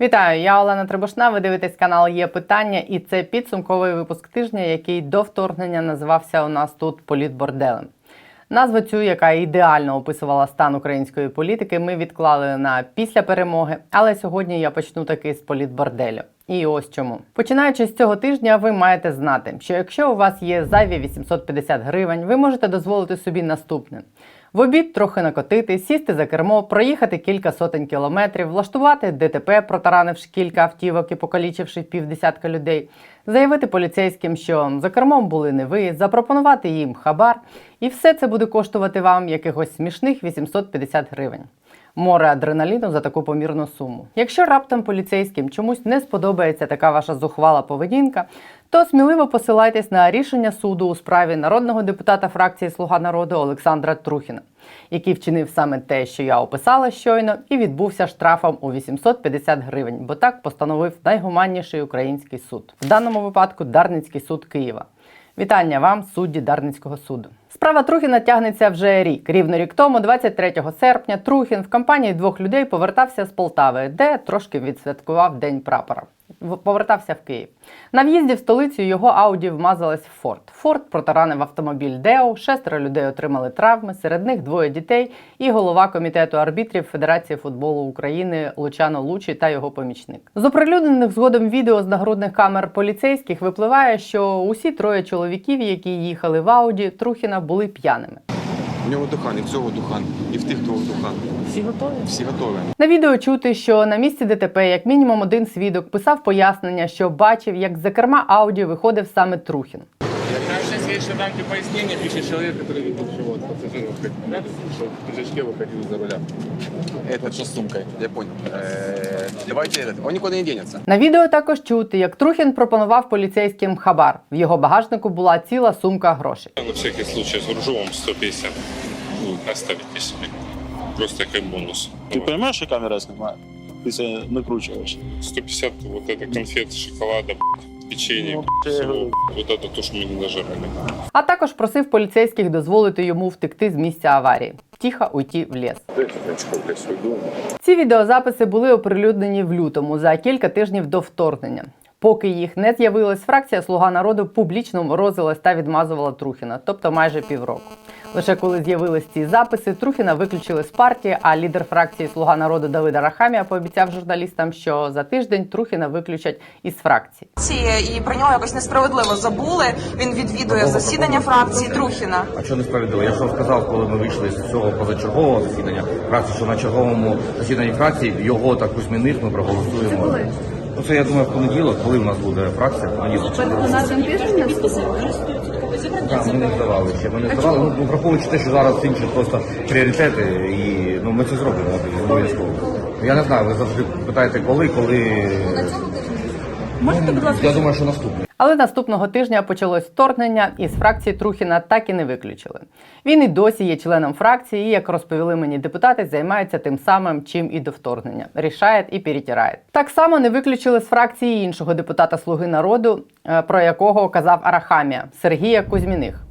Вітаю, я Олена Требушна. Ви дивитесь канал Є питання, і це підсумковий випуск тижня, який до вторгнення називався у нас тут політборделем. Назву цю, яка ідеально описувала стан української політики, ми відклали на після перемоги. Але сьогодні я почну таки з політборделю. І ось чому. Починаючи з цього тижня, ви маєте знати, що якщо у вас є зайві 850 гривень, ви можете дозволити собі наступне: в обід трохи накотити, сісти за кермо, проїхати кілька сотень кілометрів, влаштувати ДТП, протаранивши кілька автівок і покалічивши півдесятка людей, заявити поліцейським, що за кермом були не ви, запропонувати їм хабар, і все це буде коштувати вам якихось смішних 850 гривень. Море адреналіну за таку помірну суму. Якщо раптом поліцейським чомусь не сподобається така ваша зухвала поведінка, то сміливо посилайтесь на рішення суду у справі народного депутата фракції Слуга народу Олександра Трухіна, який вчинив саме те, що я описала щойно, і відбувся штрафом у 850 гривень, бо так постановив найгуманніший український суд, в даному випадку Дарницький суд Києва. Вітання вам, судді Дарницького суду. Справа Трухіна тягнеться вже рік. Рівно рік тому, 23 серпня, Трухін в компанії двох людей повертався з Полтави, де трошки відсвяткував День прапора. Повертався в Київ. На в'їзді в столицю його ауді вмазалась в Форд. Форд протаранив автомобіль Део, шестеро людей отримали травми, серед них двоє дітей і голова комітету арбітрів Федерації футболу України Лучано Лучі та його помічник. З оприлюднених згодом відео з нагрудних камер поліцейських випливає, що усі троє чоловіків, які їхали в Ауді Трухіна, були п'яними. У нього духан, і в цього духан, і в тих двох духан. Всі готові? Всі готові. На відео чути, що на місці ДТП як мінімум один свідок писав пояснення, що бачив, як за керма Ауді виходив саме Трухін. Я сейчас есть дам тебе пояснение, пишет человек, который видел живот пассажиров, как что в пиджачке выходил за руля. Это что с сумкой? Я понял. Э, Давайте этот. Он никуда не денется. На відео також чути, як Трухін пропонував поліцейським хабар. В його багажнику була ціла сумка грошей. На всякий случай гружу вам 150. Ну, оставите себе. Просто как бонус. Ты понимаешь, что камера снимает? Ты себя накручиваешь. 150 вот это конфет, шоколада, б***ь, печенье, Ну, б***ь, я всего. говорю. Вот это то, что мы не нажирали. А також просив поліцейських дозволити йому втекти з місця аварії, тихо уйти в ліс. Дайте очко, блядь, свой дом. Ці відеозаписи були оприлюднені в лютому за кілька тижнів до вторгнення. Поки їх не з'явилось, фракція Слуга народу публічно морозилась та відмазувала Трухіна, тобто майже півроку. Лише коли з'явились ці записи, Трухіна виключили з партії, а лідер фракції Слуга народу Давида Рахамія пообіцяв журналістам, що за тиждень Трухіна виключать із фракції. і про нього якось несправедливо забули. Він відвідує засідання фракції Трухіна. А що несправедливо? Я що сказав, коли ми вийшли з цього позачергового засідання фракції, що на черговому засіданні фракції його та Кузьміних ми проголосуємо. Ну це я думаю, в понеділок, коли в нас буде фракція, в понеділок. Так, ми не здавали ще. Ми не здавали. Ну, враховуючи те, що зараз інші просто пріоритети, і ну ми це зробимо обов'язково. Я не знаю, ви завжди питаєте, коли, коли. Можете, будь ласка, я думаю, що наступний. Але наступного тижня почалось вторгнення, і з фракції Трухіна так і не виключили. Він і досі є членом фракції, і, як розповіли мені депутати, займається тим самим, чим і до вторгнення. Рішає і перетирає. Так само не виключили з фракції іншого депутата Слуги народу, е, про якого казав Арахамія Сергія Кузьміних.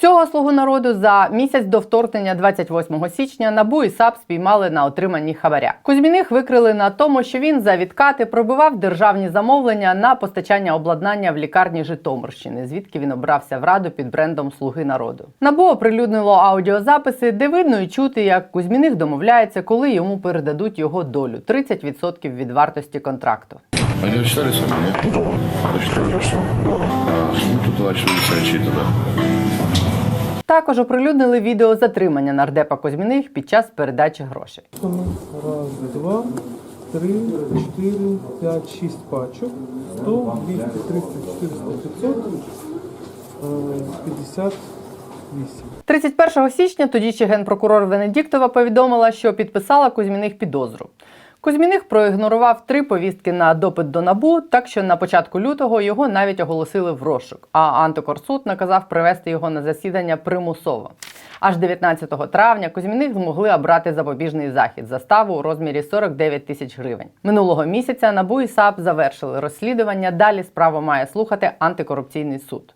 Цього слугу народу за місяць до вторгнення 28 січня НАБУ і САП спіймали на отриманні хабаря. Кузьміних викрили на тому, що він за відкати пробивав державні замовлення на постачання обладнання в лікарні Житомирщини, звідки він обрався в раду під брендом Слуги народу. НАБУ оприлюднило аудіозаписи, де видно і чути, як Кузьміних домовляється, коли йому передадуть його долю 30% від вартості контракту. Они читали сами, нет? Прочитали, хорошо. А, ну, тут начали сочи тогда. Також оприлюднили відео затримання нардепа Кузьміних під час передачі грошей. Раз, два, три, чотири, п'ять, шість пачок. 100, 200, 300, 400, 500, е, 58. 31 січня тоді ще генпрокурор Венедіктова повідомила, що підписала Кузьміних підозру. Кузьміних проігнорував три повістки на допит до набу, так що на початку лютого його навіть оголосили в розшук. А антикорсуд наказав привести його на засідання примусово. Аж 19 травня Кузьміних змогли обрати запобіжний захід заставу у розмірі 49 тисяч гривень. Минулого місяця НАБУ і САП завершили розслідування. Далі справу має слухати антикорупційний суд.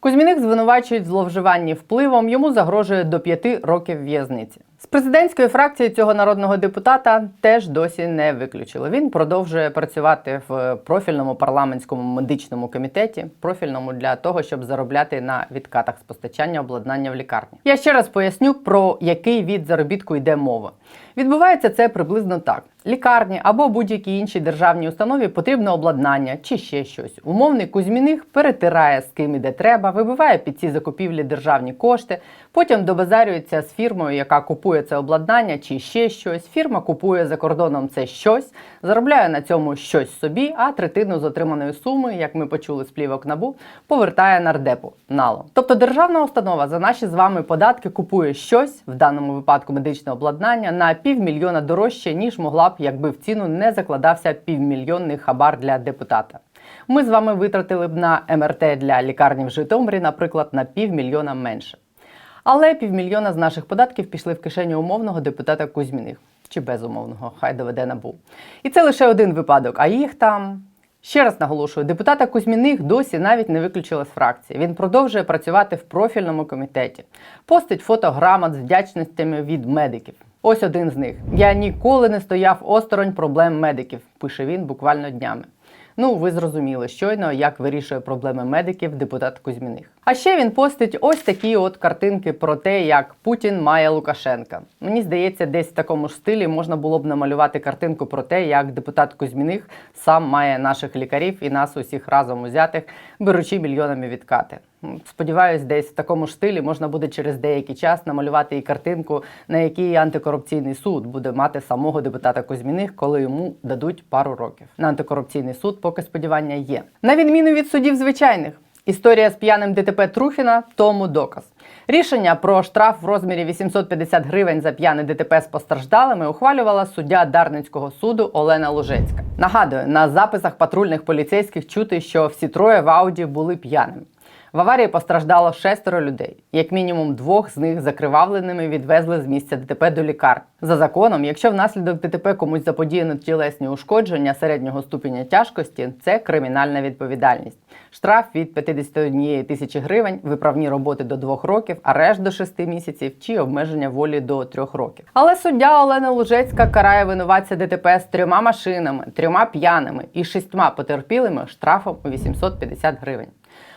Кузьміних звинувачують зловживанні впливом, йому загрожує до п'яти років в'язниці. З президентської фракції цього народного депутата теж досі не виключили. Він продовжує працювати в профільному парламентському медичному комітеті, профільному для того, щоб заробляти на відкатах з постачання обладнання в лікарні. Я ще раз поясню про який від заробітку йде мова. Відбувається це приблизно так: лікарні або будь-якій іншій державній установі потрібно обладнання чи ще щось. Умовний Кузьміних перетирає з ким іде треба, вибиває під ці закупівлі державні кошти, потім добазарюється з фірмою, яка купує це обладнання чи ще щось. Фірма купує за кордоном це щось, заробляє на цьому щось собі, а третину з отриманої суми, як ми почули з плівок набу, повертає нардепу налом. Тобто державна установа за наші з вами податки купує щось, в даному випадку медичне обладнання, на півмільйона дорожче, ніж могла б, якби в ціну не закладався півмільйонний хабар для депутата. Ми з вами витратили б на МРТ для лікарні в Житомирі, наприклад, на півмільйона менше. Але півмільйона з наших податків пішли в кишеню умовного депутата Кузьміних чи безумовного, хай доведе набу. І це лише один випадок, а їх там. Ще раз наголошую, депутата Кузьміних досі навіть не виключили з фракції. Він продовжує працювати в профільному комітеті, постить фото грамот з вдячностями від медиків. Ось один з них. Я ніколи не стояв осторонь проблем медиків, пише він буквально днями. Ну, ви зрозуміли щойно, як вирішує проблеми медиків депутат Кузьміних. А ще він постить ось такі от картинки про те, як Путін має Лукашенка. Мені здається, десь в такому ж стилі можна було б намалювати картинку про те, як депутат Кузьміних сам має наших лікарів і нас усіх разом узятих, беручи мільйонами відкати. Сподіваюсь, десь в такому ж стилі можна буде через деякий час намалювати і картинку, на якій антикорупційний суд буде мати самого депутата Кузьміних, коли йому дадуть пару років. На антикорупційний суд поки сподівання є. На відміну від судів звичайних. Історія з п'яним ДТП Трухіна тому доказ. Рішення про штраф в розмірі 850 гривень за п'яне ДТП з постраждалими ухвалювала суддя Дарницького суду Олена Лужецька. Нагадую, на записах патрульних поліцейських чути, що всі троє в ауді були п'яними. В аварії постраждало шестеро людей. Як мінімум двох з них закривавленими відвезли з місця ДТП до лікарні. За законом, якщо внаслідок ДТП комусь заподіяно тілесні ушкодження середнього ступеня тяжкості, це кримінальна відповідальність. Штраф від 51 тисячі гривень, виправні роботи до двох років, арешт до 6 місяців чи обмеження волі до трьох років. Але суддя Олена Лужецька карає винуватця ДТП з трьома машинами, трьома п'яними і шістьма потерпілими штрафом у 850 гривень.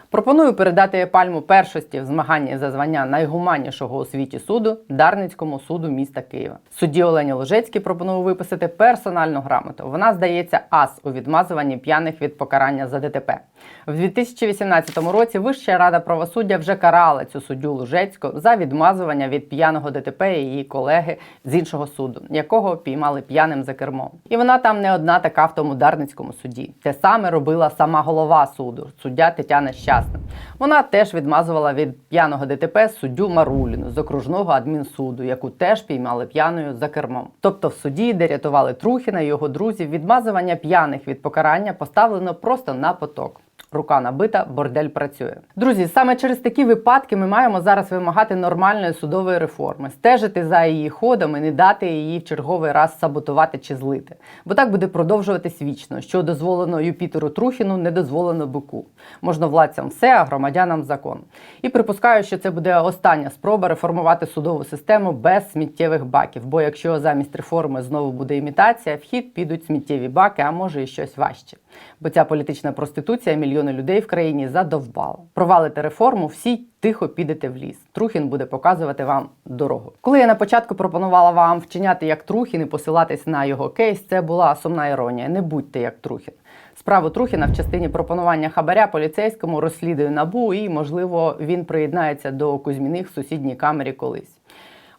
Пропоную передати пальму першості в змаганні за звання найгуманнішого у світі суду Дарницькому суду міста Києва. Судді Олені Ложецькій пропоную виписати персональну грамоту. Вона здається ас у відмазуванні п'яних від покарання за ДТП. В 2018 році Вища рада правосуддя вже карала цю суддю Лужецьку за відмазування від п'яного ДТП її колеги з іншого суду, якого піймали п'яним за кермом. І вона там не одна така в тому Дарницькому суді. Те саме робила сама голова суду, суддя Тетяна Щасна. Вона теж відмазувала від п'яного ДТП суддю Маруліну з окружного адмінсуду, яку теж піймали п'яною за кермом. Тобто в суді, де рятували Трухіна і його друзів, відмазування п'яних від покарання поставлено просто на поток. Рука набита, бордель працює. Друзі, саме через такі випадки ми маємо зараз вимагати нормальної судової реформи, стежити за її ходом і не дати її в черговий раз саботувати чи злити. Бо так буде продовжуватись вічно. Що дозволено Юпітеру Трухіну, не дозволено бику. Можновладцям все, а громадянам закон. І припускаю, що це буде остання спроба реформувати судову систему без сміттєвих баків. Бо якщо замість реформи знову буде імітація, в хід підуть сміттєві баки, а може і щось важче. Бо ця політична проституція мільйони людей в країні задовбала. Провалите реформу, всі тихо підете в ліс. Трухін буде показувати вам дорогу. Коли я на початку пропонувала вам вчиняти як Трухін і посилатись на його кейс, це була сумна іронія. Не будьте як Трухін. Справу Трухіна в частині пропонування хабаря поліцейському розслідує набу, і можливо він приєднається до Кузьміних в сусідній камері колись.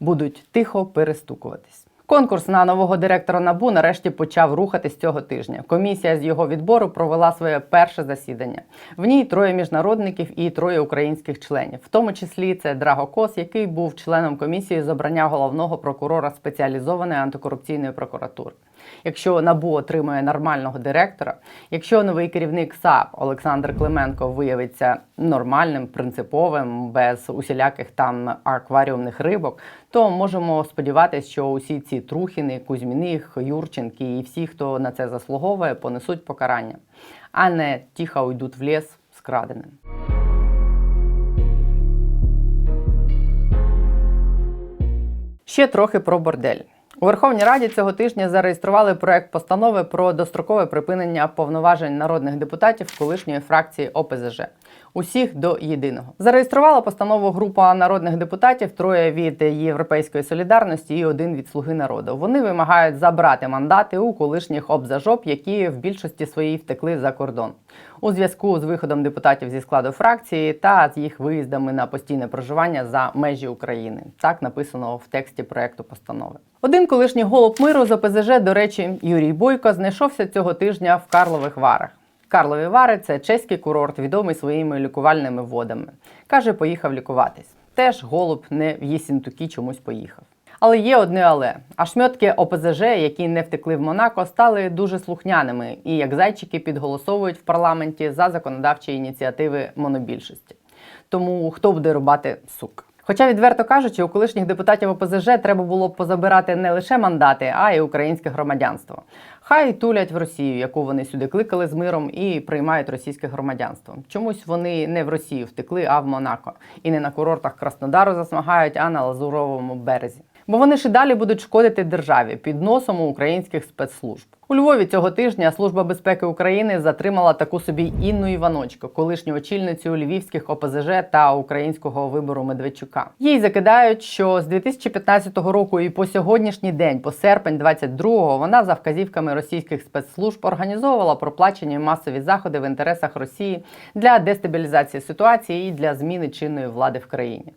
Будуть тихо перестукуватись. Конкурс на нового директора набу нарешті почав рухатись цього тижня. Комісія з його відбору провела своє перше засідання. В ній троє міжнародників і троє українських членів, в тому числі це Драго Кос, який був членом комісії з обрання головного прокурора спеціалізованої антикорупційної прокуратури. Якщо набу отримує нормального директора, якщо новий керівник САП Олександр Клименко виявиться нормальним, принциповим, без усіляких там акваріумних рибок, то можемо сподіватися, що усі ці Трухіни, Кузьміних, Юрченки і всі, хто на це заслуговує, понесуть покарання, а не тихо уйдуть в ліс з. Ще трохи про бордель. У Верховній Раді цього тижня зареєстрували проект постанови про дострокове припинення повноважень народних депутатів колишньої фракції ОПЗЖ. Усіх до єдиного зареєструвала постанову група народних депутатів, троє від Європейської солідарності і один від Слуги народу. Вони вимагають забрати мандати у колишніх обзажоп, які в більшості своїй втекли за кордон у зв'язку з виходом депутатів зі складу фракції та з їх виїздами на постійне проживання за межі України. Так написано в тексті проекту постанови. Один колишній голуб миру з ОПЗЖ, до речі, Юрій Бойко, знайшовся цього тижня в Карлових Варах. Карлові Вари це чеський курорт, відомий своїми лікувальними водами. Каже, поїхав лікуватись. Теж голуб не в Єсінтукі чомусь поїхав. Але є одне але. А шмьотки ОПЗЖ, які не втекли в Монако, стали дуже слухняними і як зайчики підголосовують в парламенті за законодавчі ініціативи монобільшості. Тому хто буде рубати сук? Хоча, відверто кажучи, у колишніх депутатів ОПЗЖ треба було позабирати не лише мандати, а й українське громадянство. Хай тулять в Росію, яку вони сюди кликали з миром, і приймають російське громадянство. Чомусь вони не в Росію втекли, а в Монако. І не на курортах Краснодару засмагають, а на Лазуровому березі. Бо вони і далі будуть шкодити державі під носом українських спецслужб. У Львові цього тижня Служба безпеки України затримала таку собі Інну Іваночко, колишню очільницю львівських ОПЗЖ та українського вибору Медведчука. Їй закидають, що з 2015 року і по сьогоднішній день, по серпень 22-го, вона за вказівками російських спецслужб організовувала проплачені масові заходи в інтересах Росії для дестабілізації ситуації і для зміни чинної влади в країні.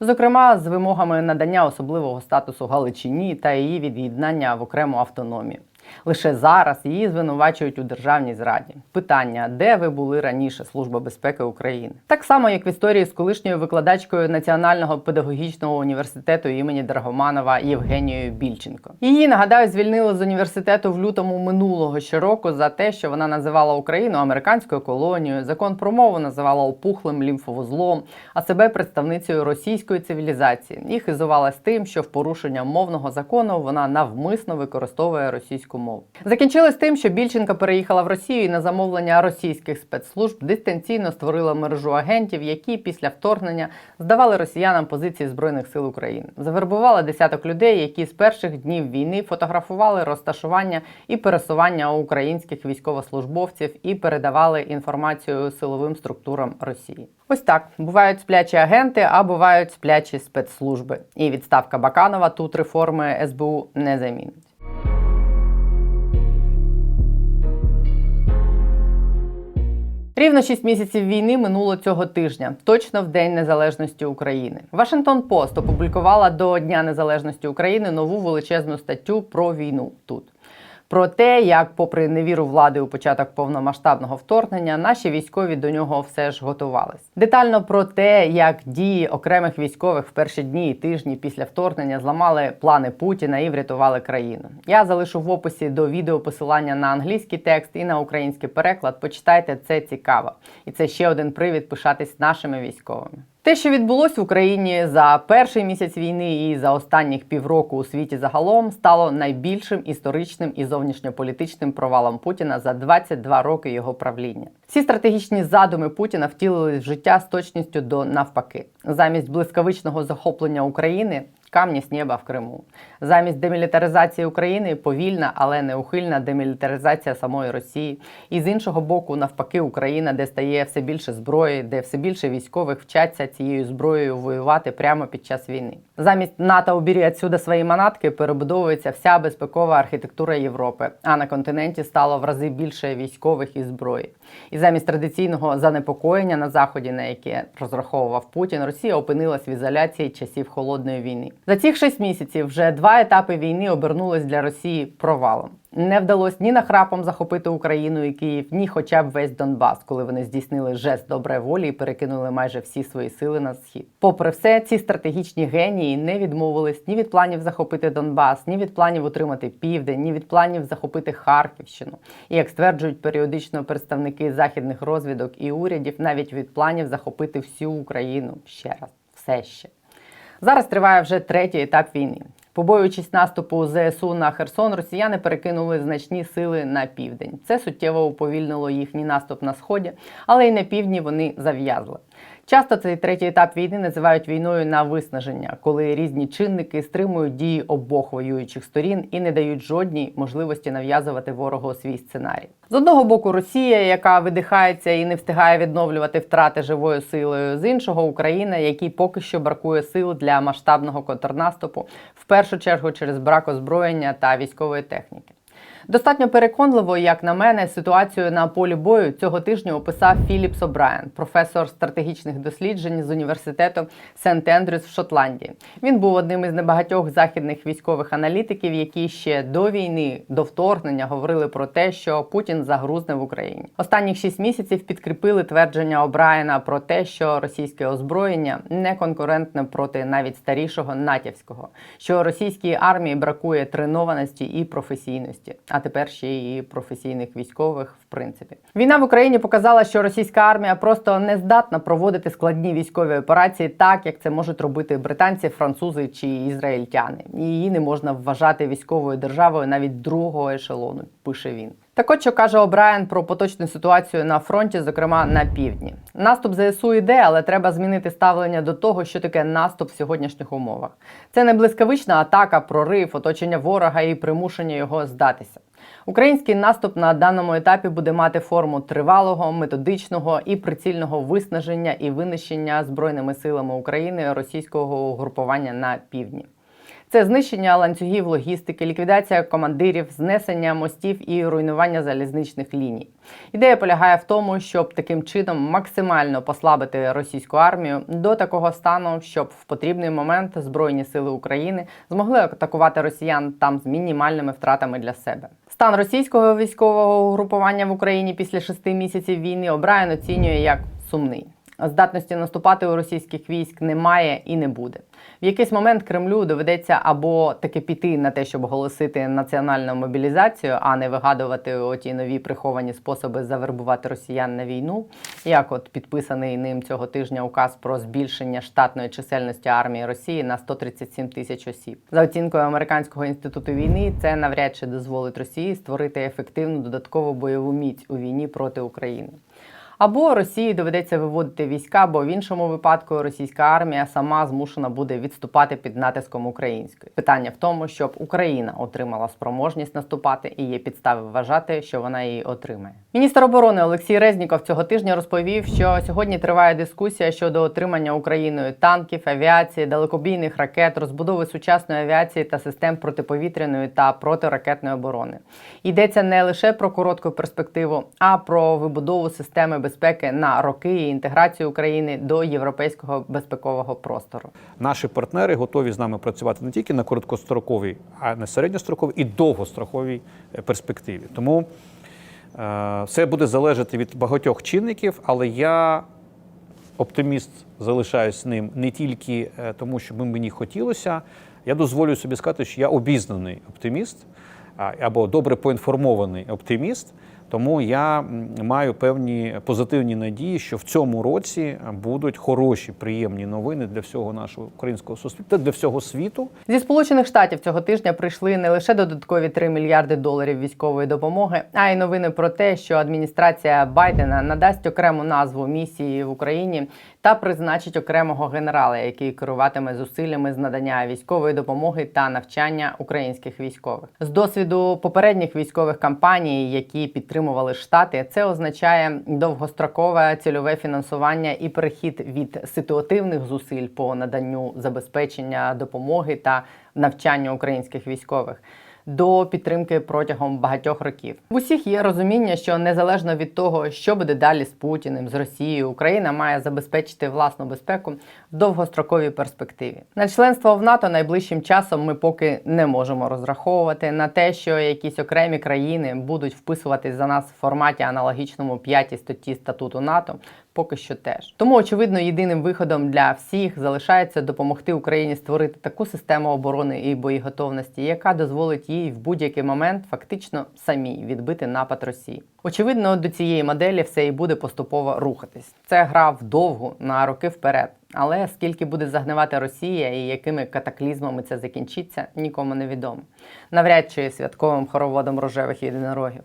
Зокрема, з вимогами надання особливого статусу Галичині та її від'єднання в окрему автономію. Лише зараз її звинувачують у державній зраді. Питання, де ви були раніше, Служба безпеки України? Так само, як в історії з колишньою викладачкою Національного педагогічного університету імені Драгоманова Євгенією Більченко. Її нагадаю, звільнили з університету в лютому минулого щороку за те, що вона називала Україну американською колонією, закон про мову називала опухлим лімфовузлом, а себе представницею російської цивілізації. І хизувалась тим, що в порушення мовного закону вона навмисно використовує російську мову. Закінчилось тим, що Більченка переїхала в Росію і на замовлення російських спецслужб дистанційно створила мережу агентів, які після вторгнення здавали росіянам позиції збройних сил України. Завербувала десяток людей, які з перших днів війни фотографували розташування і пересування українських військовослужбовців і передавали інформацію силовим структурам Росії. Ось так бувають сплячі агенти, а бувають сплячі спецслужби. І відставка Баканова тут реформи СБУ не замінить. Рівно 6 місяців війни минуло цього тижня, точно в День Незалежності України. Вашингтон Пост опублікувала до Дня Незалежності України нову величезну статтю про війну тут. Про те, як, попри невіру влади у початок повномасштабного вторгнення, наші військові до нього все ж готувались. Детально про те, як дії окремих військових в перші дні і тижні після вторгнення зламали плани Путіна і врятували країну. Я залишу в описі до відео посилання на англійський текст і на український переклад. Почитайте, це цікаво, і це ще один привід пишатись нашими військовими. Те, що відбулось в Україні за перший місяць війни і за останніх півроку у світі загалом, стало найбільшим історичним і зовнішньополітичним провалом Путіна за 22 роки його правління. Всі стратегічні задуми Путіна втілились в життя з точністю до навпаки. Замість блискавичного захоплення України камні з неба в Криму. Замість демілітаризації України повільна, але неухильна демілітаризація самої Росії. І з іншого боку, навпаки, Україна, де стає все більше зброї, де все більше військових вчаться цією зброєю воювати прямо під час війни. Замість НАТО убірі отсюда свої манатки перебудовується вся безпекова архітектура Європи. А на континенті стало в рази більше військових і зброї. І замість традиційного занепокоєння на заході, на яке розраховував Путін, Росія опинилась в ізоляції часів холодної війни. За цих шість місяців вже два етапи війни обернулись для Росії провалом. Не вдалося ні нахрапом захопити Україну і Київ, ні хоча б весь Донбас, коли вони здійснили жест доброї волі і перекинули майже всі свої сили на схід. Попри все, ці стратегічні генії не відмовились ні від планів захопити Донбас, ні від планів утримати південь, ні від планів захопити Харківщину. І як стверджують періодично представники західних розвідок і урядів, навіть від планів захопити всю Україну ще раз, все ще. Зараз триває вже третій етап війни. Побоюючись наступу ЗСУ на Херсон, росіяни перекинули значні сили на південь. Це суттєво уповільнило їхній наступ на сході, але й на півдні вони зав'язли. Часто цей третій етап війни називають війною на виснаження, коли різні чинники стримують дії обох воюючих сторін і не дають жодній можливості нав'язувати ворогу свій сценарій. З одного боку, Росія, яка видихається і не встигає відновлювати втрати живою силою, з іншого Україна, якій поки що бракує сил для масштабного контрнаступу, в першу чергу через брак озброєння та військової техніки. Достатньо переконливо, як на мене, ситуацію на полі бою цього тижня описав Філіп Собраєн, професор стратегічних досліджень з університету Сент Ендрюс в Шотландії. Він був одним із небагатьох західних військових аналітиків, які ще до війни, до вторгнення говорили про те, що Путін загрузне в Україні. Останніх шість місяців підкріпили твердження Обраєна про те, що російське озброєння не конкурентне проти навіть старішого натівського, що російській армії бракує тренованості і професійності, а тепер ще і професійних військових. В принципі, війна в Україні показала, що російська армія просто не здатна проводити складні військові операції так, як це можуть робити британці, французи чи ізраїльтяни. Її не можна вважати військовою державою навіть другого ешелону. Пише він. Так от що каже Обраєн про поточну ситуацію на фронті, зокрема на півдні. Наступ ЗСУ йде, але треба змінити ставлення до того, що таке наступ в сьогоднішніх умовах. Це не блискавична атака, прорив, оточення ворога і примушення його здатися. Український наступ на даному етапі буде мати форму тривалого, методичного і прицільного виснаження і винищення збройними силами України російського угрупування на півдні. Це знищення ланцюгів логістики, ліквідація командирів, знесення мостів і руйнування залізничних ліній. Ідея полягає в тому, щоб таким чином максимально послабити російську армію до такого стану, щоб в потрібний момент Збройні сили України змогли атакувати росіян там з мінімальними втратами для себе. Стан російського військового угрупування в Україні після шести місяців війни Обраєн оцінює як сумний. Здатності наступати у російських військ немає і не буде. В якийсь момент Кремлю доведеться або таки піти на те, щоб оголосити національну мобілізацію, а не вигадувати оті нові приховані способи завербувати росіян на війну, як от підписаний ним цього тижня указ про збільшення штатної чисельності армії Росії на 137 тисяч осіб. За оцінкою американського інституту війни, це навряд чи дозволить Росії створити ефективну додаткову бойову міць у війні проти України. Або Росії доведеться виводити війська, бо в іншому випадку російська армія сама змушена буде відступати під натиском української. Питання в тому, щоб Україна отримала спроможність наступати, і є підстави вважати, що вона її отримає. Міністр оборони Олексій Резніков цього тижня розповів, що сьогодні триває дискусія щодо отримання Україною танків, авіації, далекобійних ракет, розбудови сучасної авіації та систем протиповітряної та протиракетної оборони. Йдеться не лише про коротку перспективу, а про вибудову системи безпеки на роки і інтеграцію України до європейського безпекового простору. Наші партнери готові з нами працювати не тільки на короткостроковій, а й на середньостроковій і довгостроковій е, перспективі. Тому е, все буде залежати від багатьох чинників, але я оптиміст залишаюсь ним не тільки е, тому, що мені хотілося. Я дозволю собі сказати, що я обізнаний оптиміст або добре поінформований оптиміст. Тому я маю певні позитивні надії, що в цьому році будуть хороші, приємні новини для всього нашого українського суспільства, для всього світу. Зі сполучених штатів цього тижня прийшли не лише додаткові 3 мільярди доларів військової допомоги, а й новини про те, що адміністрація Байдена надасть окрему назву місії в Україні та призначить окремого генерала, який керуватиме зусиллями з надання військової допомоги та навчання українських військових. З досвіду попередніх військових кампаній, які підтримували штати, це означає довгострокове цільове фінансування і перехід від ситуативних зусиль по наданню забезпечення допомоги та навчання українських військових. До підтримки протягом багатьох років в усіх є розуміння, що незалежно від того, що буде далі з Путіним, з Росією, Україна має забезпечити власну безпеку в довгостроковій перспективі. На членство в НАТО найближчим часом ми поки не можемо розраховувати на те, що якісь окремі країни будуть вписуватись за нас в форматі аналогічному п'ятій статті статуту НАТО. Поки що теж тому, очевидно, єдиним виходом для всіх залишається допомогти Україні створити таку систему оборони і боєготовності, яка дозволить їй в будь-який момент фактично самій відбити напад Росії. Очевидно, до цієї моделі все і буде поступово рухатись. Це гра вдовгу на роки вперед. Але скільки буде загнивати Росія і якими катаклізмами це закінчиться, нікому не відомо. Навряд чи святковим хороводом рожевих єдинорогів.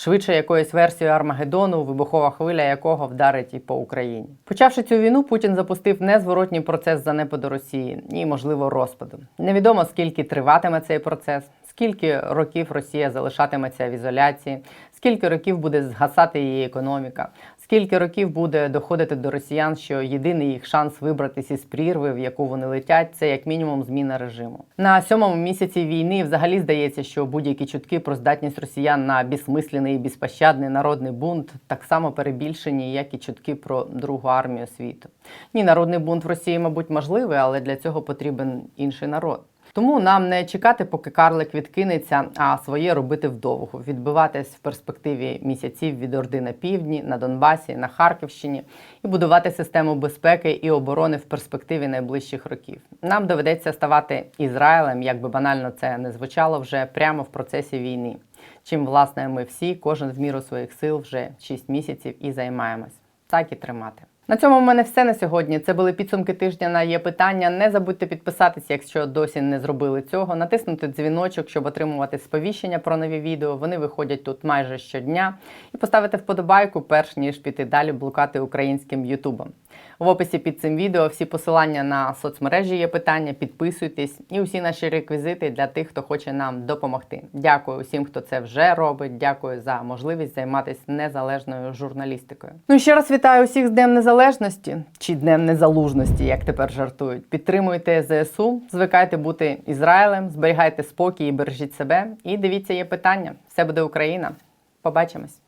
Швидше якоюсь версією Армагеддону, вибухова хвиля якого вдарить і по Україні. Почавши цю війну, Путін запустив незворотній процес занепаду Росії і, можливо, розпаду. Невідомо скільки триватиме цей процес, скільки років Росія залишатиметься в ізоляції, скільки років буде згасати її економіка, скільки років буде доходити до росіян, що єдиний їх шанс вибратися із прірви, в яку вони летять, це як мінімум зміна режиму. На сьомому місяці війни взагалі здається, що будь-які чутки про здатність росіян на безсмислений і безпощадний народний бунт так само перебільшені, як і чутки про другу армію світу. Ні, народний бунт в Росії, мабуть, можливий, але для цього потрібен інший народ. Тому нам не чекати, поки карлик відкинеться, а своє робити вдовго, відбиватись в перспективі місяців від Орди на півдні, на Донбасі, на Харківщині і будувати систему безпеки і оборони в перспективі найближчих років. Нам доведеться ставати Ізраїлем, як би банально це не звучало вже прямо в процесі війни. Чим власне ми всі, кожен в міру своїх сил, вже 6 місяців і займаємось. Так і тримати. На цьому в мене все на сьогодні. Це були підсумки тижня на є питання. Не забудьте підписатися, якщо досі не зробили цього. Натиснути дзвіночок, щоб отримувати сповіщення про нові відео. Вони виходять тут майже щодня. І поставити вподобайку, перш ніж піти далі блукати українським Ютубом. В описі під цим відео всі посилання на соцмережі є питання. Підписуйтесь і усі наші реквізити для тих, хто хоче нам допомогти. Дякую усім, хто це вже робить. Дякую за можливість займатися незалежною журналістикою. Ну і ще раз вітаю усіх з Днем Незалежності чи Днем Незалужності, як тепер жартують. Підтримуйте ЗСУ, звикайте бути Ізраїлем, зберігайте спокій і бережіть себе. І дивіться, є питання. Все буде Україна. Побачимось.